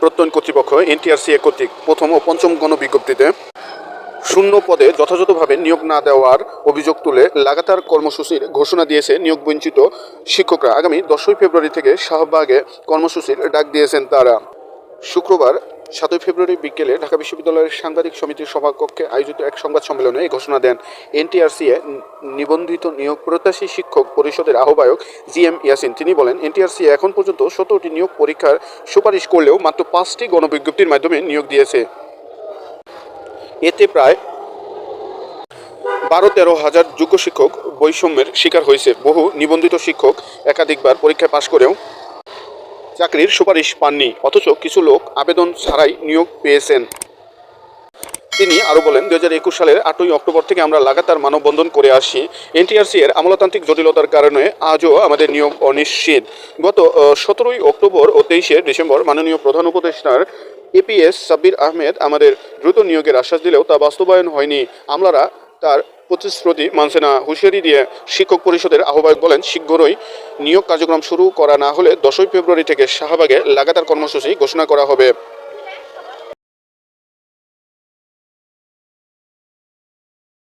প্রত্যয়ন কর্তৃপক্ষ, এনটিআরসি কর্তৃক প্রথম ও পঞ্চম গণবিজ্ঞপ্তিতে শূন্য পদে যথাযথভাবে নিয়োগ না দেওয়ার অভিযোগ তুলে লাগাতার কর্মসূচির ঘোষণা দিয়েছে নিয়োগ বঞ্চিত শিক্ষকরা। আগামী দশই ফেব্রুয়ারি থেকে শাহবাগে কর্মসূচির ডাক দিয়েছেন তারা। শুক্রবার সাতই ফেব্রুয়ারি বিকেলে ঢাকা বিশ্ববিদ্যালয়ের সাংবাদিক সমিতির সভাকক্ষে আয়োজিত এক সংবাদ সম্মেলনে এই ঘোষণা দেন এনটিআরসিএ নিবন্ধিত নিয়োগ প্রত্যাশী শিক্ষক পরিষদের আহ্বায়ক জি এম ইয়াসিন। তিনি বলেন এনটিআরসিএ এখন পর্যন্ত সতেরোটি নিয়োগ পরীক্ষার সুপারিশ করলেও মাত্র পাঁচটি গণবিজ্ঞপ্তির মাধ্যমে নিয়োগ দিয়েছে। এতে প্রায় বারো তেরো হাজার যোগ্য শিক্ষক বৈষম্যের শিকার হয়েছে। বহু নিবন্ধিত শিক্ষক একাধিকবার পরীক্ষায় পাশ করেও চাকরির সুপারিশ পাননি, অথচ কিছু লোক আবেদন ছাড়াই নিয়োগ পেয়েছেন। তিনি আরও বলেন দু হাজার একুশ সালের আটই অক্টোবর থেকে আমরা লাগাতার মানববন্ধন করে আসি। এনটিআরসি এর আমলাতান্ত্রিক জটিলতার কারণে আজও আমাদের নিয়োগ অনিশ্চিত। গত সতেরোই অক্টোবর ও তেইশে ডিসেম্বর মাননীয় প্রধান উপদেষ্টার এপিএস সাব্বির আহমেদ আমাদের দ্রুত নিয়োগের আশ্বাস দিলেও তা বাস্তবায়ন হয়নি। আমলারা তার প্রতিশ্রুতি মানসেনা হুঁশিয়ারি দিয়ে শিক্ষক পরিষদের আহ্বায়ক বলেন, শীঘ্রই নিয়োগ কার্যক্রম শুরু করা না হলে দশই ফেব্রুয়ারি থেকে শাহবাগে লাগাতার কর্মসূচি ঘোষণা করা হবে।